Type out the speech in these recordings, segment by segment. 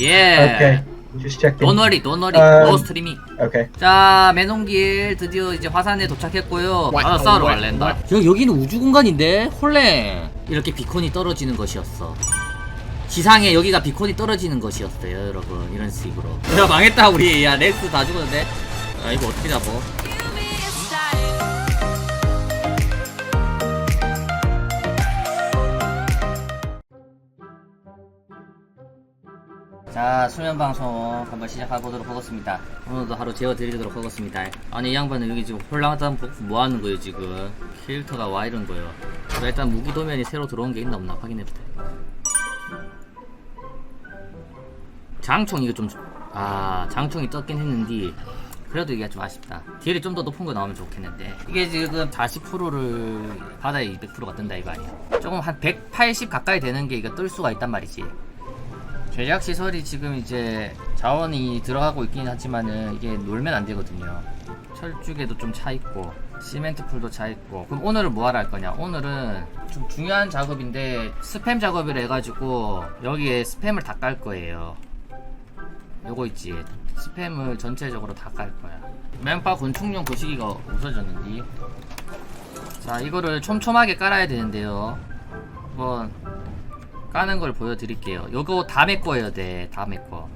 예. Okay. Just checking. Don't worry, don't worry. 음. No streaming. Okay. 자, 매농길 드디어 이제 화산에 도착했고요. 바다 싸우러 갈랜다. 여, 여기는 우주 공간인데 홀레 이렇게 비콘이 떨어지는 것이었어. 지상에 여기가 비콘이 떨어지는 것이었어요, 여러분. 이런 식으로. 야, 망했다 우리. 야, 렉스 다 죽었는데. 아, 이거 어떻게 잡어? 자 수면 방송 한번 시작해 보도록 하겠습니다. 오늘도 하루 재워드리도록 하겠습니다. 아니 이 양반은 여기 지금 홀랑하다 뭐 하는 거예요 지금? 캐릭터가 와 이런 거예요. 자, 일단 무기 도면이 새로 들어온 게 있나 없나 확인해보자. 장총 이거 좀아 장총이 떴긴 했는데 그래도 이게 좀 아쉽다. 딜이 좀 더 높은 거 나오면 좋겠는데 이게 지금 40%를 바다에 200%가 뜬다 이거 아니야? 조금 한 180 가까이 되는 게 이거 뜰 수가 있단 말이지. 제작 시설이 지금 이제 자원이 들어가고 있긴 하지만은 이게 놀면 안 되거든요. 철쭉에도 좀 차 있고 시멘트 풀도 차 있고 그럼 오늘은 뭐 하러 할 거냐? 오늘은 좀 중요한 작업인데 스팸 작업을 해가지고 여기에 스팸을 다 깔 거예요. 요거 있지. 스팸을 전체적으로 다 깔 거야. 맨파 건축용 거시기가 없어졌는데. 자 이거를 촘촘하게 깔아야 되는데요. 한번 까는 걸 보여드릴게요. 요거 다 메꿔야 돼. 다 메꿔.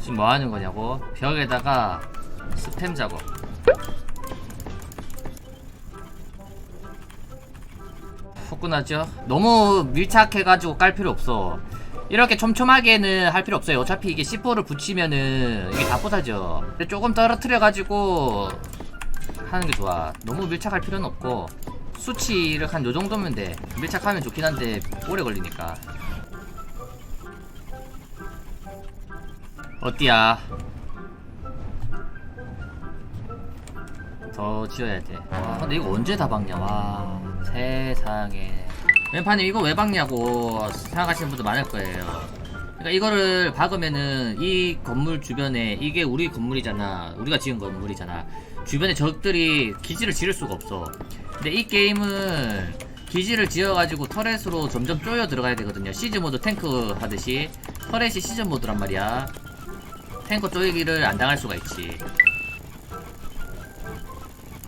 지금 뭐 하는 거냐고? 벽에다가 스팸 작업. 후끈하죠? 너무 밀착해가지고 깔 필요 없어. 이렇게 촘촘하게는 할 필요 없어요. 어차피 이게 C4를 붙이면은 이게 다. 근데 조금 떨어뜨려가지고 하는 게 좋아. 너무 밀착할 필요는 없고 수치를 한 요 정도면 돼. 밀착하면 좋긴 한데 오래 걸리니까. 어디야? 더 지어야 돼. 와, 근데 이거 언제 다 박냐? 와, 세상에. 왼판님 이거 왜 박냐고 생각하시는 분들 많을 거예요. 그러니까 이거를 박으면은 이 건물 주변에 이게 우리 건물이잖아. 우리가 지은 건물이잖아. 주변에 적들이 기지를 지을 수가 없어. 근데 이 게임은 기지를 지어가지고 터렛으로 점점 쪼여 들어가야 되거든요. 시즈 모드 탱크 하듯이 터렛이 시즌 모드란 말이야. 탱커 쪼이기를 안 당할 수가 있지.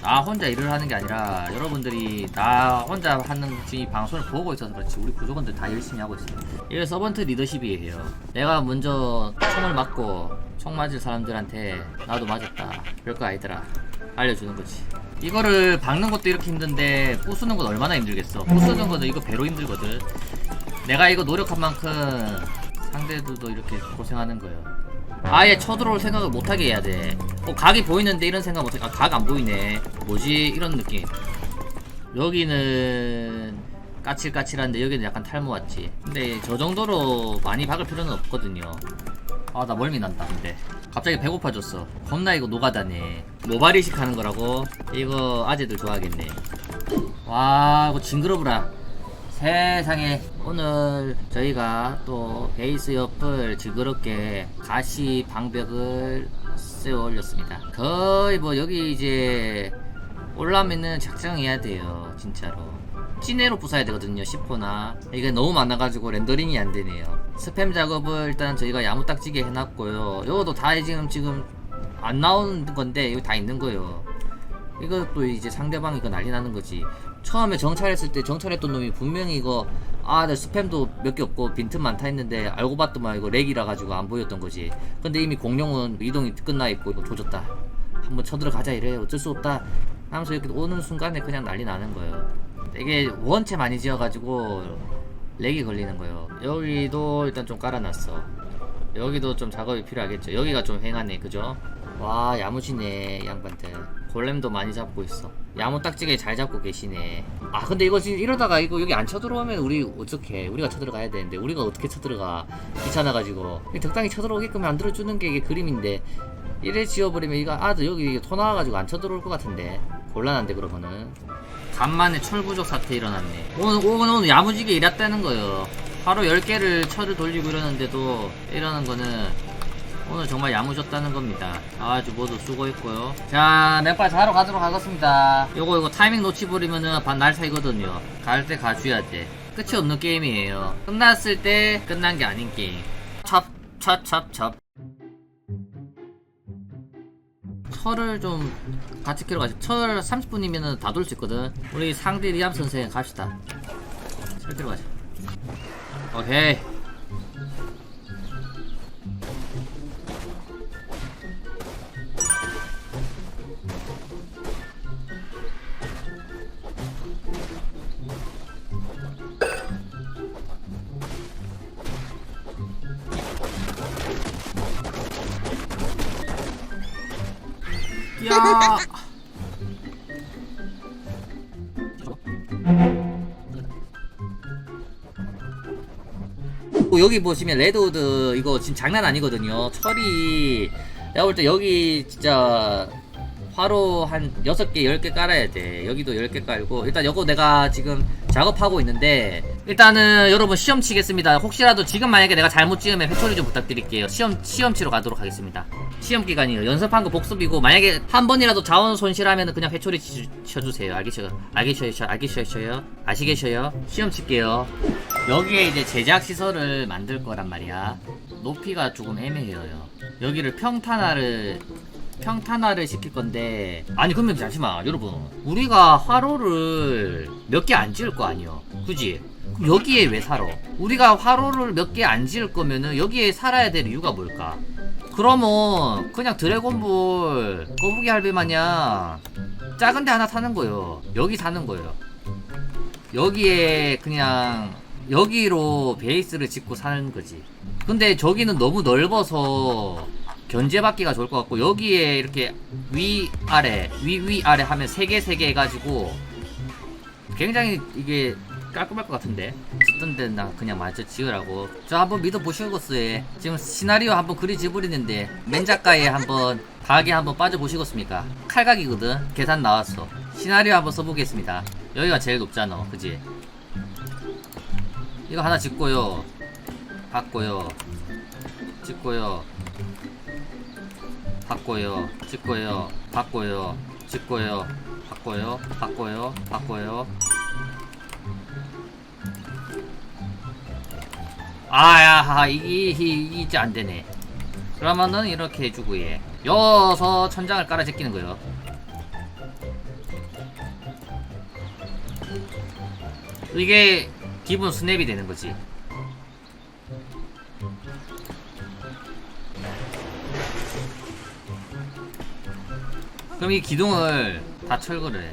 나 혼자 일을 하는 게 아니라 여러분들이 나 혼자 하는 지금 이 방송을 보고 있어서 그렇지 우리 구조원들 다 열심히 하고 있어요. 이게 서번트 리더십이에요. 내가 먼저 총을 맞고 총 맞을 사람들한테 나도 맞았다. 별거 아니더라 알려주는 거지. 이거를 박는 것도 이렇게 힘든데 부수는 건 얼마나 힘들겠어. 부수는 거는 이거 배로 힘들거든. 내가 이거 노력한 만큼 상대들도 이렇게 고생하는 거예요 아예 쳐들어올 생각을 못하게 해야 돼. 어, 각이 보이는데 이런 생각 못해. 아, 각 안 보이네. 뭐지? 이런 느낌. 여기는 까칠까칠한데 여기는 약간 탈모 같지. 근데 저 정도로 많이 박을 필요는 없거든요. 아, 나 멀미 난다, 근데. 갑자기 배고파졌어. 겁나 이거 노가다네. 모발이식 하는 거라고? 이거 아재들 좋아하겠네. 와, 이거 징그러브라. 세상에 오늘 저희가 또 베이스 옆을 징그럽게 가시 방벽을 세워 올렸습니다. 거의 뭐 여기 이제 올라오면은 작정해야 돼요, 진짜로. 찐해로 부숴야 되거든요, 10호나. 이게 너무 많아가지고 렌더링이 안 되네요. 스팸 작업을 일단 저희가 야무딱지게 해놨고요. 이것도 다 지금 지금 안 나오는 건데 이거 다 있는 거예요. 이것도 이제 상대방이 이거 난리 나는 거지. 처음에 정찰했을 때 정찰했던 놈이 분명히 이거 아, 나 스팸도 몇 개 없고 빈틈 많다 했는데 알고 봤더만 이거 렉이라 가지고 안 보였던 거지. 근데 이미 공룡은 이동이 끝나 있고 이거 조졌다. 한번 쳐들어가자 이래. 어쩔 수 없다. 하면서 이렇게 오는 순간에 그냥 난리 나는 거예요. 이게 원체 많이 지어가지고 렉이 걸리는 거예요. 여기도 일단 좀 깔아놨어. 여기도 좀 작업이 필요하겠죠. 여기가 좀 횡하네, 그죠? 와, 야무지네, 양반들. 골렘도 많이 잡고 있어. 야무딱지게 잘 잡고 계시네. 아, 근데 이거 지금 이러다가 이거 여기 안 쳐들어오면 우리 어떡해. 우리가 쳐들어가야 되는데, 우리가 어떻게 쳐들어가. 귀찮아가지고. 이 적당히 쳐들어오게끔 만들어주는 게 이게 그림인데, 이래 지어버리면 이거 아들 여기 토 나와가지고 안 쳐들어올 것 같은데. 곤란한데, 그러면은. 간만에 철부족 사태 일어났네. 오늘, 오늘, 오늘 야무지게 일했다는 거예요. 하루 10개를 철을 돌리고 이러는데도 이러는 거는 오늘 정말 야무졌다는 겁니다. 아주 모두 수고했고요. 자, 맥발 자러 가도록 하겠습니다. 요거, 요거 타이밍 놓치버리면은 반날 사이거든요. 갈 때 가줘야 돼. 끝이 없는 게임이에요. 끝났을 때 끝난 게 아닌 게임. 찹, 찹, 찹, 찹. 철을 좀 같이 키러 가지. 철 30분이면 다 돌 수 있거든. 우리 상대 리암 선생 갑시다. 철 키러 가자. 오케이. 야. 또 여기 보시면 레드우드 이거 지금 장난 아니거든요. 철이 내가 볼 때 여기 진짜 화로 한 6개, 10개 깔아야 돼. 여기도 10개 깔고 일단 이거 내가 지금 작업하고 있는데 일단은 여러분 시험 치겠습니다. 혹시라도 지금 만약에 내가 잘못 찍으면 회초리 좀 부탁드릴게요. 시험 시험 치러 가도록 하겠습니다. 시험 기간이에요. 연습한 거 복습이고 만약에 한 번이라도 자원 손실하면 그냥 회초리 치, 쳐주세요. 알겠어요? 알겠어요? 알겠어요? 아시겠어요? 시험 칠게요. 여기에 이제 제작 시설을 만들 거란 말이야. 높이가 조금 애매해요. 여기를 평탄화를 평탄화를 시킬 건데 아니 그러면 잠시만 여러분 우리가 화로를 몇 개 안 지을 거 아니요 그럼 여기에 왜 살아 우리가 화로를 몇 개 안 지을 거면은 여기에 살아야 될 이유가 뭘까 그러면 그냥 드래곤볼 거북이 할배 마냥 작은 데 하나 사는 거예요. 여기 사는 거예요. 여기에 그냥 여기로 베이스를 짓고 사는 거지. 근데 저기는 너무 넓어서 견제받기가 좋을 것 같고 여기에 이렇게 위 아래 위 위 아래 하면 세개세개 해가지고 굉장히 이게 깔끔할 것 같은데. 짓던 데는 나 그냥 마저 지으라고. 저 한번 믿어보시겠어요 지금 시나리오 한번 그리 지부리는데 맨 작가에 한번 가게 한번 빠져보시겠습니까? 칼각이거든. 계산 나왔어. 시나리오 한번 써보겠습니다. 여기가 제일 높잖아. 그지? 이거 하나 짓고요. 받고요. 짓고요. 받고요. 짓고요. 받고요. 짓고요. 받고요. 받고요. 받고요 아야 이게 이제 안 되네. 그러면은 이렇게 해주고 예. 여서 천장을 깔아 제끼는 거요. 이게 기본 스냅이 되는 거지. 그럼 이 기둥을 다 철거를 해.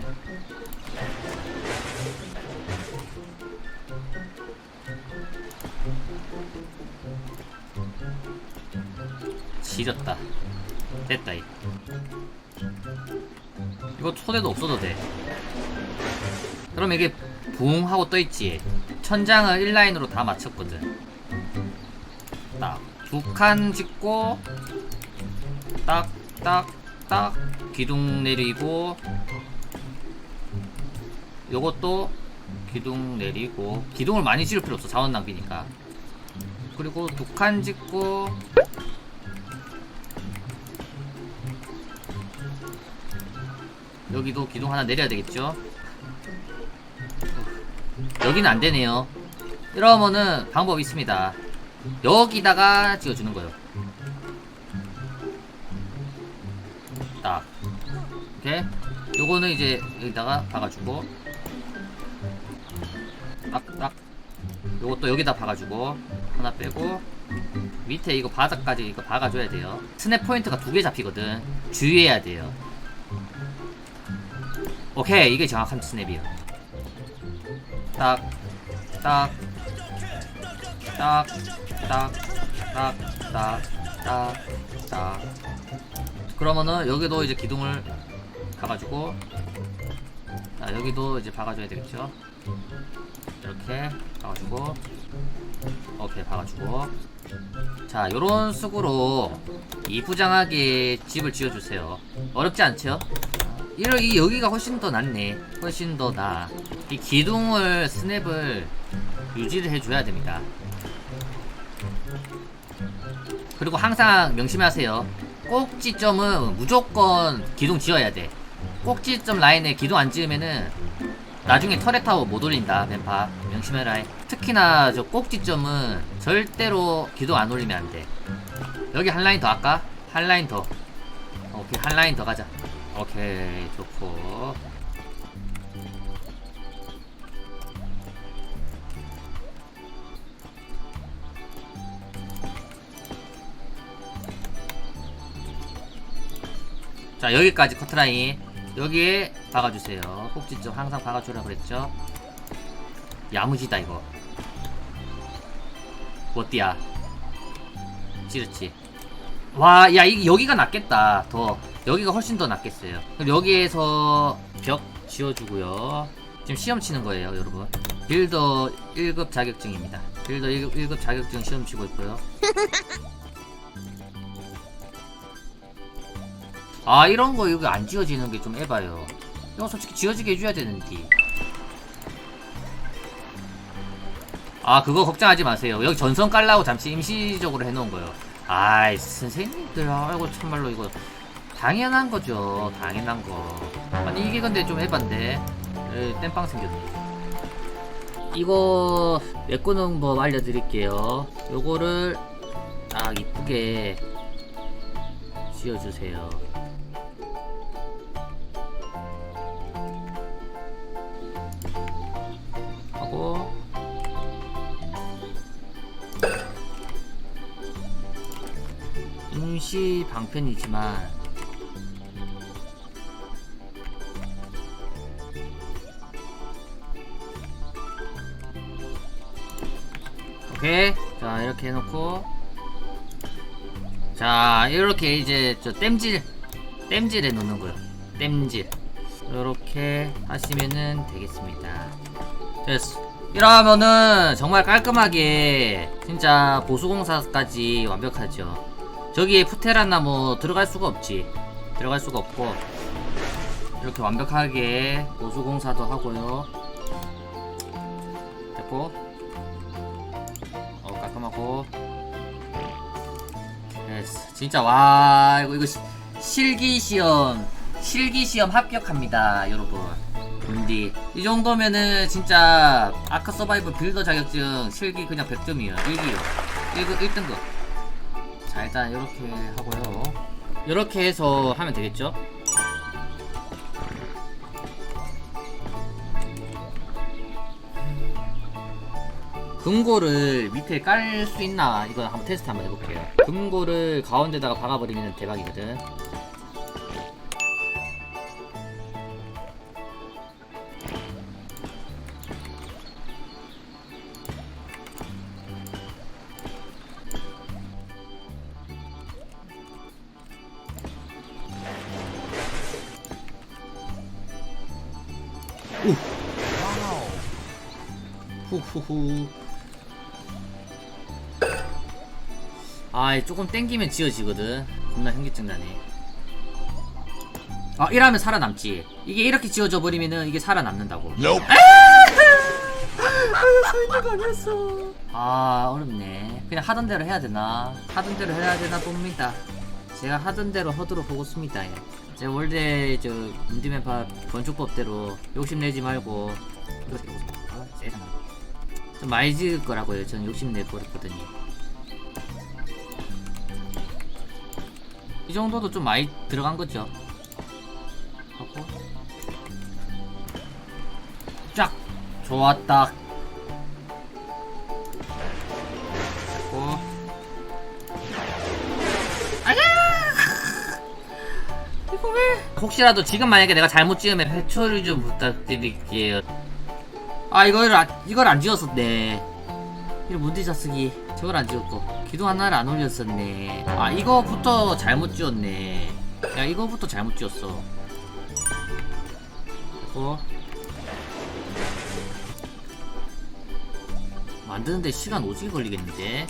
지렸다. 됐다, 이. 이거 초대도 없어도 돼. 그럼 이게 붕 하고 떠있지. 천장을 1라인으로 다 맞췄거든. 딱. 두 칸 짓고, 딱, 딱, 딱. 기둥 내리고, 요것도 기둥 내리고, 기둥을 많이 지을 필요 없어. 자원 낭비니까. 그리고 두 칸 짓고, 여기도 기둥 하나 내려야 되겠죠? 여기는 안 되네요. 이러면은 방법이 있습니다. 여기다가 찍어주는 거예요. 딱. 이렇게. 요거는 이제 여기다가 박아주고. 딱, 딱. 요것도 여기다 박아주고. 하나 빼고. 밑에 이거 바닥까지 이거 박아줘야 돼요. 스냅 포인트가 두 개 잡히거든. 주의해야 돼요. 오케이 이게 정확한 스냅이에요 딱, 딱, 딱, 딱, 딱, 딱, 딱, 딱. 그러면은 여기도 이제 기둥을 박아주고, 자 여기도 이제 박아줘야 되겠죠. 이렇게 박아주고, 오케이 박아주고. 자 요런 식으로 이부장하게 집을 지어주세요. 어렵지 않죠? 이러 이 여기가 훨씬 더 낫네. 훨씬 더 나. 이 기둥을 스냅을 유지를 해줘야 됩니다. 그리고 항상 명심하세요. 꼭지점은 무조건 기둥 지어야 돼. 꼭지점 라인에 기둥 안 지으면은 나중에 터렛 타워 못 올린다 멤파 명심해라 특히나 저 꼭지점은 절대로 기둥 안 올리면 안 돼 여기 한 라인 더 할까? 한 라인 더 오케이 한 라인 더 가자 오케이 좋고. 자 여기까지 커트라인. 여기에 박아주세요. 꼭지점 항상 박아주라 그랬죠? 야무지다 이거. 어띠야? 찌르치. 와야 이 여기가 낫겠다 더 여기가 훨씬 더 낫겠어요. 그럼 여기에서 벽 지어주고요. 지금 시험 치는 거예요 여러분. 빌더 1급 자격증입니다. 빌더 1급, 1급 자격증 시험 치고 있고요. 아 이런 거 여기 안 지어지는 게 좀 에바요. 이거 솔직히 지어지게 해줘야 되는데 아 그거 걱정하지 마세요. 여기 전선 깔라고 잠시 임시적으로 해놓은 거예요. 아이 선생님들 아이고 참말로 이거 당연한 거죠. 당연한 거. 아니 이게 근데 좀 에이, 땜빵 생겼네. 이거 메꾸는 법 알려드릴게요. 요거를 딱 이쁘게 지어주세요. 하고. 임시 방편이지만 오케이 자 이렇게 해놓고. 자 이렇게 이제 저 땜질 땜질해 놓는 거요. 땜질. 이렇게 하시면은 되겠습니다. 됐어. 이러면은 정말 깔끔하게 진짜 보수공사까지 완벽하죠. 저기에 푸테라나 뭐 들어갈 수가 없지. 들어갈 수가 없고. 이렇게 완벽하게 보수공사도 하고요. 됐고 됐어. 진짜 와 이거 이거 시- 실기시험 실기시험 합격합니다 여러분. 근데 이 정도면은 진짜 아크 서바이벌 빌더 자격증 실기 그냥 100점이에요. 1기요. 1급 1등급. 자 일단 이렇게 하고요. 이렇게 해서 하면 되겠죠 금고를 밑에 깔 수 있나? 이거 한번 테스트 한번 해볼게요. 금고를 가운데다가 박아버리면 대박이거든. 후후후 아 조금 땡기면 지워지거든. 겁나 현기증 나네. 아 이러면 살아남지. 이게 이렇게 지워져 버리면은 이게 살아남는다고. Nope. 아! 어렵네. 그냥 하던 대로 해야 되나? 하던 대로 해야 되나 봅니다. 제가 하던 대로 보겠습니다. 예. 제가 원래 저 문디맨파 건축법대로 욕심내지 말고. 아, 세상에. 좀 많이 지을 거라고요. 전 욕심내 버렸거든요 이 정도도 좀 많이 들어간 거죠. 하고. 쫙! 좋았다. 됐고. 아야! 이거 왜? 혹시라도 지금 만약에 내가 잘못 지으면 회초리 좀 부탁드릴게요. 아 이걸 안, 이걸 안 지웠었네. 이거 문디자 쓰기 저걸 안 지웠고 기둥 하나를 안 올렸었네. 아 이거부터 잘못 지웠네. 야 이거부터 잘못 지웠어. 됐고 만드는데 시간 오지게 걸리겠는데?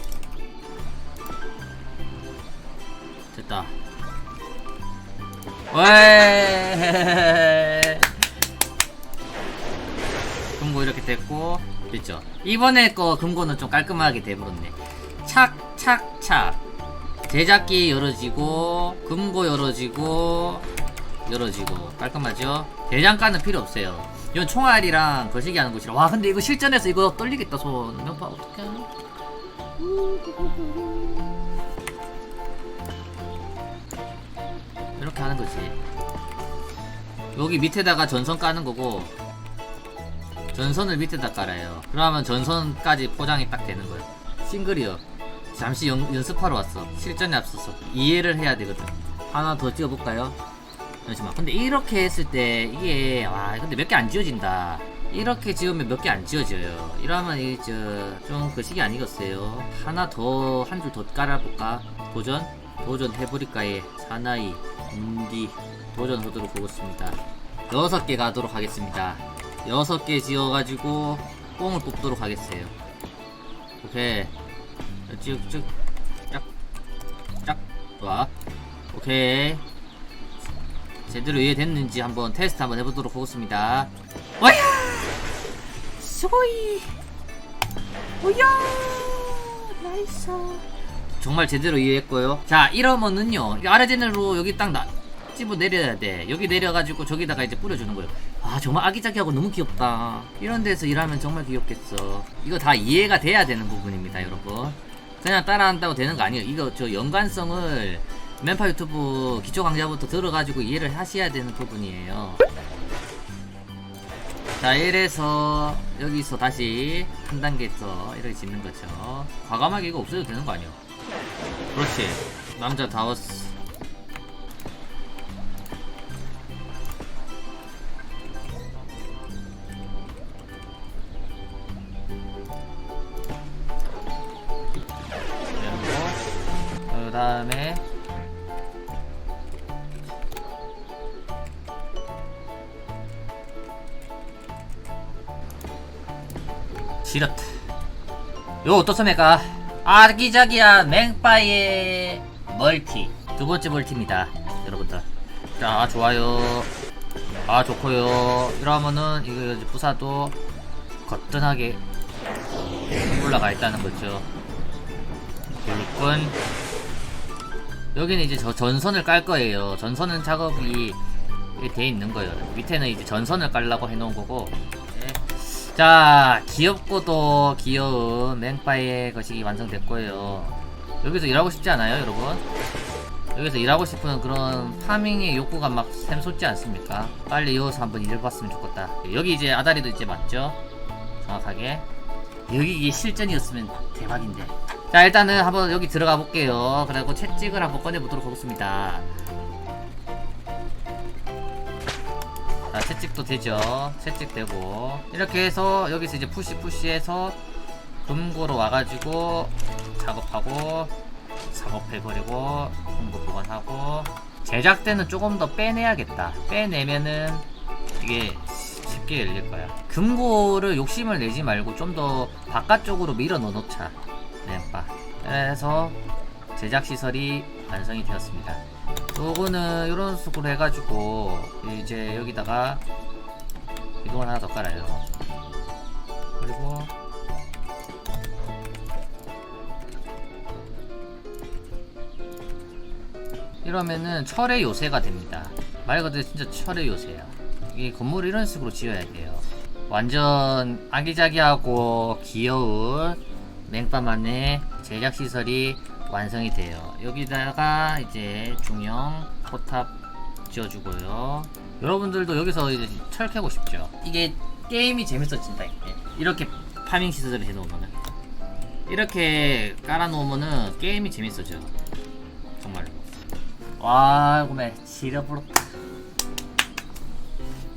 됐다. 왜? 금고 이렇게 됐고 됐죠. 이번에 거 금고는 좀 깔끔하게 돼버렸네 착착착 제작기 열어지고 금고 열어지고 열어지고. 깔끔하죠? 대장가는 필요 없어요. 이건 총알이랑 거시기 하는 곳이라. 와 근데 이거 실전에서 이거 떨리겠다 손. 면파 어떡해? 이렇게 하는 거지. 여기 밑에다가 전선 까는 거고 전선을 밑에다 깔아요. 그러면 전선까지 포장이 딱 되는 거예요. 싱글이요 잠시 연, 연습하러 왔어. 실전에 앞서서 이해를 해야 되거든. 하나 더 찍어볼까요? 잠시만. 근데 이렇게 했을 때 이게 와 근데 몇 개 안 지워진다. 이렇게 지우면 몇 개 안 지워져요. 이러면 이저좀 거시기 아니겠어요. 하나 더 한 줄 더 깔아볼까? 도전? 도전 해버릴까에 사나이 인디. 도전하도록 하겠습니다. 여섯 개 가도록 하겠습니다. 여섯 개 지어가지고 뽕을 뽑도록 하겠어요. 오케이 쭉쭉 짝짝와 오케이. 제대로 이해됐는지 한번 테스트 한번 해보도록 하겠습니다. 와야! 수고이! 오야! 나이스. 정말 제대로 이해했고요. 자 이러면은요 이 아래제ner로 여기 딱 나, 집어 내려야 돼. 여기 내려가지고 저기다가 이제 뿌려주는 거예요. 아 정말 아기자기하고 너무 귀엽다. 이런 데서 일하면 정말 귀엽겠어. 이거 다 이해가 돼야 되는 부분입니다 여러분 그냥 따라한다고 되는 거 아니에요. 이거 저 연관성을 맨파 유튜브 기초 강좌부터 들어가지고 이해를 하셔야 되는 부분이에요. 자 이래서 여기서 다시 한 단계 더 이렇게 짓는 거죠. 과감하게 이거 없어도 되는 거 아니야 그렇지. 남자 다웠어 요 어떻습니까? 아기자기한 맹바의 멀티. 두 번째 멀티입니다. 여러분들. 자 좋아요. 아 좋고요. 이러면은 이거 부사도 거뜬하게 올라가 있다는 거죠. 그리고 여기는 이제 저 전선을 깔 거예요. 전선은 작업이 돼 있는 거예요. 밑에는 이제 전선을 깔라고 해놓은 거고 네. 자 귀엽고도 귀여운 맹바의 것이 완성됐고요 여기서 일하고 싶지 않아요 여러분? 여기서 일하고 싶은 그런 파밍의 욕구가 막 샘솟지 않습니까? 빨리 이어서 한번 일해봤으면 좋겠다 여기 이제 아다리도 이제 맞죠? 정확하게 여기 이게 실전이었으면 대박인데 자 일단은 한번 여기 들어가 볼게요 그리고 채찍을 한번 꺼내보도록 하겠습니다 채찍도 되죠. 채찍 되고. 이렇게 해서 여기서 이제 푸시 푸시해서 금고로 와가지고 작업하고 작업해버리고 금고 보관하고. 제작 때는 조금 더 빼내야겠다. 빼내면은 이게 쉽게 열릴 거야. 금고를 욕심을 내지 말고 좀 더 바깥쪽으로 밀어 넣어 놓자. 램바 그래서 제작 시설이 완성이 되었습니다 요거는 이런 식으로 해가지고 이제 여기다가 이동을 하나 더 깔아요. 그리고 이러면은 철의 요새가 됩니다. 말 그대로 진짜 철의 요새야 이 건물을 이런 식으로 지어야 돼요. 완전 아기자기하고 귀여운 맹바만의 제작 시설이 완성이 돼요. 여기다가 이제 중형 포탑 지어주고요. 여러분들도 여기서 이제 철 캐고 싶죠? 이게 게임이 재밌어진다 이게. 이렇게 파밍 시설을 해놓으면은 이렇게 깔아놓으면은 게임이 재밌어져. 정말로. 와, 고매 지려버렸다.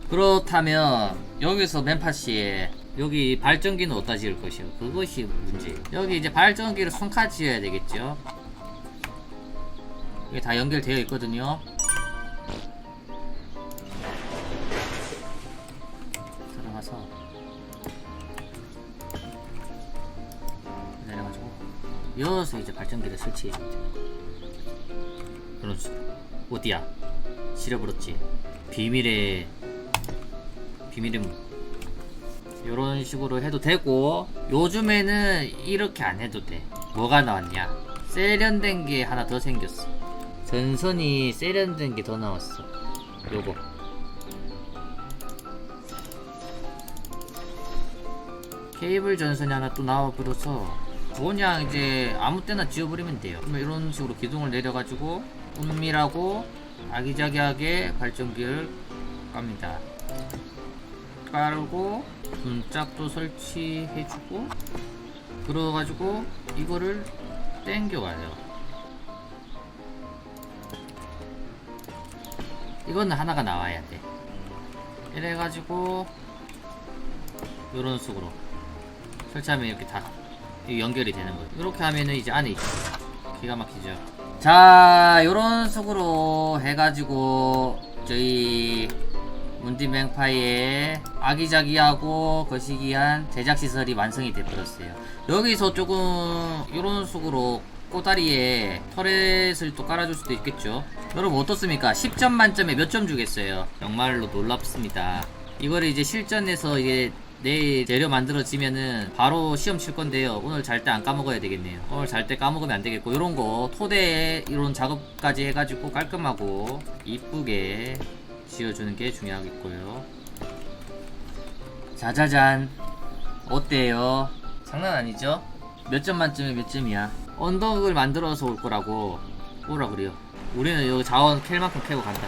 그렇다면 여기서 맨파시에 여기 발전기는 어디다 지을 것이요? 그것이 문제. 여기 이제 발전기를 손카 지어야 되겠죠? 이게 다 연결되어 있거든요. 들어가서 내려가지고 여기서 이제 발전기를 설치해 주면. 그런 식으로. 어디야? 지려버렸지 비밀의 비밀의 문 이런 식으로 해도 되고 요즘에는 이렇게 안 해도 돼. 뭐가 나왔냐? 세련된 게 하나 더 생겼어. 전선이 세련된 게 더 나왔어. 요거. 케이블 전선이 하나 또 나와버려서 그냥 이제 아무 때나 지워버리면 돼요. 그러면 이런 식으로 기둥을 내려가지고 은밀하고 아기자기하게 발전기를 깝니다 깔고 분짝도 설치해주고 그래가지고 이거를 땡겨가요. 이거는 하나가 나와야 돼. 이래가지고 이런 식으로 설치하면 이렇게 다 연결이 되는 거예요. 이렇게 하면은 이제 안에 있죠. 기가 막히죠. 자 이런 식으로 해가지고 저희 문디맹파의 아기자기하고 거시기한 제작시설이 완성이 되버렸어요. 여기서 조금 이런 식으로 꼬다리에 터렛을 또 깔아줄 수도 있겠죠. 여러분 어떻습니까? 10점 만점에 몇 점 주겠어요? 정말로 놀랍습니다. 이거를 이제 실전에서 이게 내일 재료 만들어지면은 바로 시험 칠 건데요. 오늘 잘 때 안 까먹어야 되겠네요. 오늘 잘 때 까먹으면 안 되겠고 이런 거 토대에 이런 작업까지 해가지고 깔끔하고 이쁘게 지어주는 게 중요하겠고요. 자자잔 어때요? 장난 아니죠? 몇 점 만점에 몇 점이야? 언덕을 만들어서 올 거라고 오라 그래요. 우리는 여기 자원 캘 만큼 캐고 간다.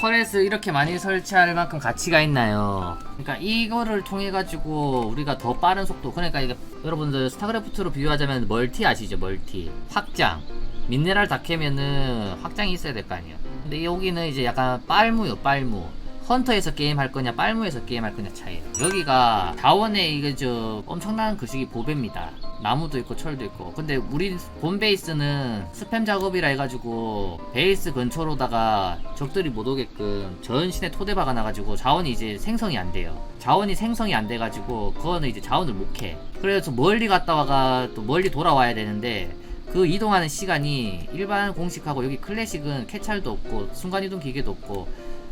터렛을 이렇게 많이 설치할 만큼 가치가 있나요? 그러니까 이거를 통해 가지고 우리가 더 빠른 속도 그러니까 이게 여러분들 스타크래프트로 비유하자면 멀티 아시죠? 멀티 확장 미네랄 다 캐면은 확장이 있어야 될 거 아니에요 근데 여기는 이제 약간 빨무요 빨무. 헌터에서 게임 할 거냐 빨무에서 게임 할 거냐 차이에요. 여기가 자원에 이게 저 엄청난 거시기 보배입니다. 나무도 있고 철도 있고. 근데 우리 본 베이스는 스팸 작업이라 해가지고 베이스 근처로다가 적들이 못 오게끔 전신에 토대 박아놔가지고 자원이 이제 생성이 안 돼요. 자원이 생성이 안 돼가지고 그거는 이제 자원을 못캐. 그래서 멀리 갔다 와가 또 멀리 돌아와야 되는데 그 이동하는 시간이 일반 공식하고 여기 클래식은 캐찰도 없고 순간이동 기계도 없고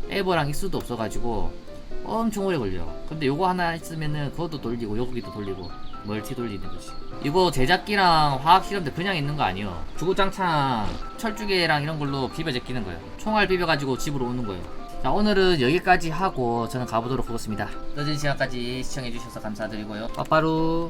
에버랑 익수도 없어가지고 엄청 오래 걸려. 근데 요거 하나 있으면은 그것도 돌리고 여기도 돌리고 멀티 돌리는 거지. 이거 제작기랑 화학 실험대 그냥 있는 거 아니요. 주구장창 철쭉개랑 이런 걸로 비벼 제끼는 거예요. 총알 비벼가지고 집으로 오는 거예요. 자 오늘은 여기까지 하고 저는 가보도록 하겠습니다. 늦은 시간까지 시청해주셔서 감사드리고요. 빠빠루.